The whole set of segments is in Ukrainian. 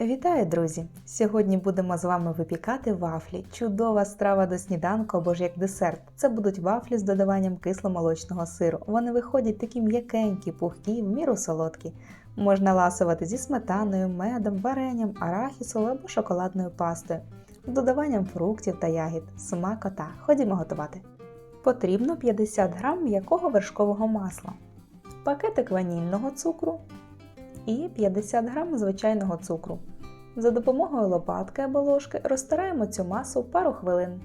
Вітаю, друзі! Сьогодні будемо з вами випікати вафлі. Чудова страва до сніданку або ж як десерт. Це будуть вафлі з додаванням кисломолочного сиру. Вони виходять такі м'якенькі, пухкі, в міру солодкі. Можна ласувати зі сметаною, медом, варенням, арахісом або шоколадною пастою, з додаванням фруктів та ягід, смакота. Ходімо готувати. Потрібно 50 г м'якого вершкового масла, пакетик ванільного цукру, і 50 г звичайного цукру. За допомогою лопатки або ложки розтираємо цю масу пару хвилин.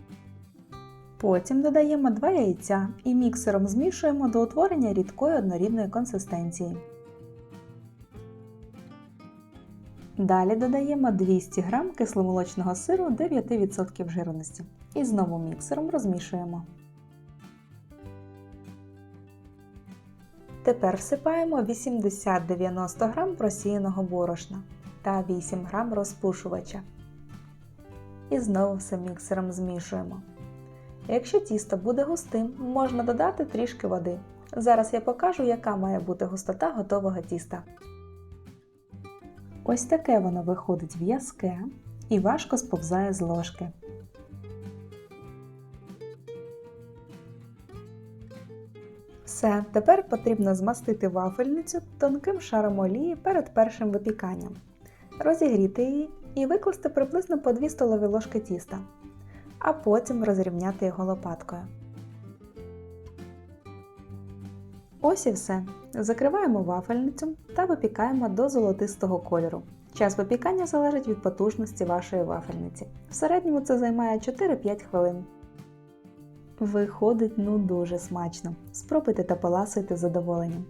Потім додаємо 2 яйця і міксером змішуємо до утворення рідкої однорідної консистенції. Далі додаємо 200 г кисломолочного сиру 9% жирності і знову міксером розмішуємо. Тепер всипаємо 80-90 г просіяного борошна та 8 г розпушувача. І знову все міксером змішуємо. Якщо тісто буде густим, можна додати трішки води. Зараз я покажу, яка має бути густота готового тіста. Ось таке воно виходить в'язке і важко сповзає з ложки. Все, тепер потрібно змастити вафельницю тонким шаром олії перед першим випіканням, розігріти її і викласти приблизно по 2 столові ложки тіста, а потім розрівняти його лопаткою. Ось і все. Закриваємо вафельницю та випікаємо до золотистого кольору. Час випікання залежить від потужності вашої вафельниці. В середньому це займає 4-5 хвилин. Виходить ну дуже смачно. Спробуйте та поласуйте задоволенням.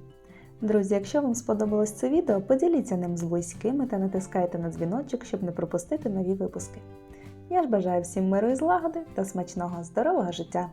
Друзі, якщо вам сподобалось це відео, поділіться ним з близькими та натискайте на дзвіночок, щоб не пропустити нові випуски. Я ж бажаю всім миру і злагоди та смачного здорового життя!